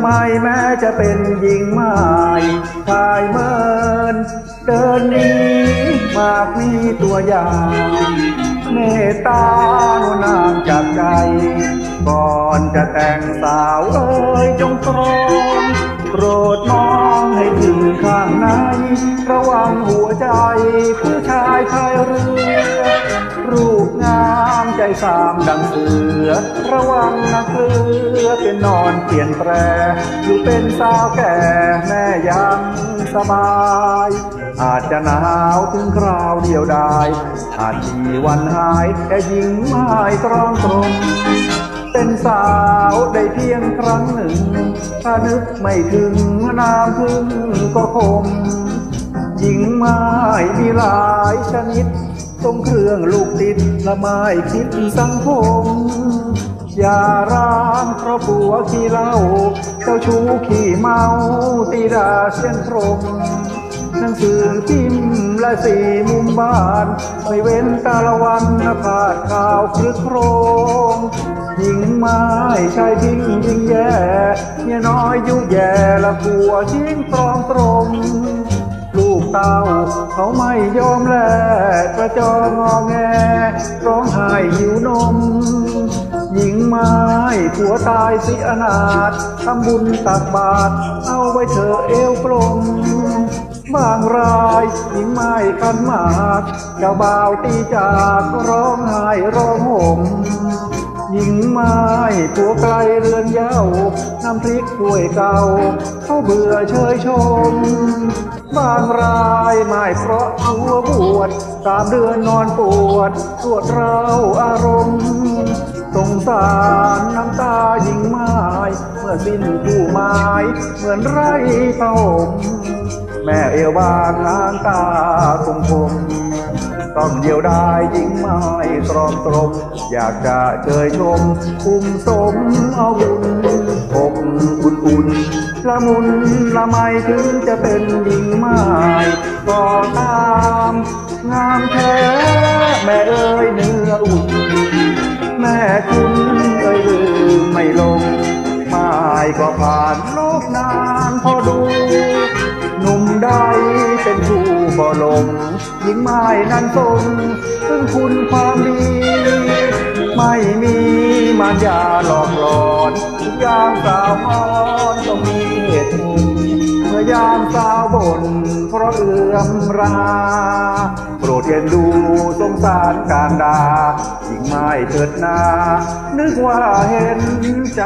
ไมแม้จะเป็นหญิงไม้ชายเมิน เดินนี้มากมีตัวอย่างเมตตาหนนามจากใจ ก่อนจะแต่งสาวเอ้ยจงตรอง โปรดมองให้ถึงข้างใน ระวังหัวใจผู้ชายพายเรือรูปงามใจสามดังเสือ ระวังนะเกลือเป็นนอนเปลี่ยนแปรอยู่เป็นสาวแก่แม่ยังสบาย อาจจะหนาวถึงคราวเดียวดายอาจมีวันหายแต่หญิงไม้ตรองตรง เป็นสาวได้เพียงครั้งหนึ่ง ถ้านึกไม่ถึงน้ำพึ่งก็คม หญิงไม้มีหลายชนิดทรงเครื่องลูกติดละไม้คิดสังคมอย่าร้า เพราะผัวขี้เหล้าเจ้าชู้ขี้เมาตีดาเช่นตรงหนังสือพิมพ์และสี่มุมบ้าน ไม่เว้นตาละวันนะพาดข่าวคลึกโครมหญิงไม้ชายทิ้งยิงแย่เมียน้อยยุแย่ละผัวทิ้งตรองตรงลูกเต้าเขาไม่ยอมแลกกระจองงอแงร้องไห้หิวนม หญิงไม้ผัวตายสิอนาถทำบุญตักบาตรเอาไว้เธอเอวกลมบางรายหญิงไม้คันมากเจ้าบ่าวตีจากร้องไห้ร้องห่มหญิงไม้ผัวไกลเรือนเย้าน้ำพริกถ้วยเก่าเขาเบื่อเชยชม บางรายไม่เพราะผัวบวชสามเดือนนอนปวดปวดร้าวอารมณ์ สงสารน้ำตาหญิงไม้เมื่อสิ้นผู้หมายเหมือนไรเท่าห่มแม่เอวบางนางตาคงคมต้องเดียวดายหญิงไม้ตรอมตรม อยากจะเชยชม คุ้มสมเอาบุญอกอุ่นๆละมุนละไมถึงจะเป็นหญิงไม้ก็ตาม งามแท้ คุณเอ้ยลืมไม่ลงไม้ก็ผ่านโลกนานพอดู หนุ่มใดเป็นผู้บ่ลงหญิงไม้นั้นทรงซึ่งคุณความดี ไม่มีมารยาหลอกหลอนทุกอย่างสาวมอนต้องมีเหตุผล ยามสาวบ่นเพราะเอื้อมรา โปรดเอ็นดูสงสารการดาหญิงไม้เถิดนา นึกว่าเห็นใจ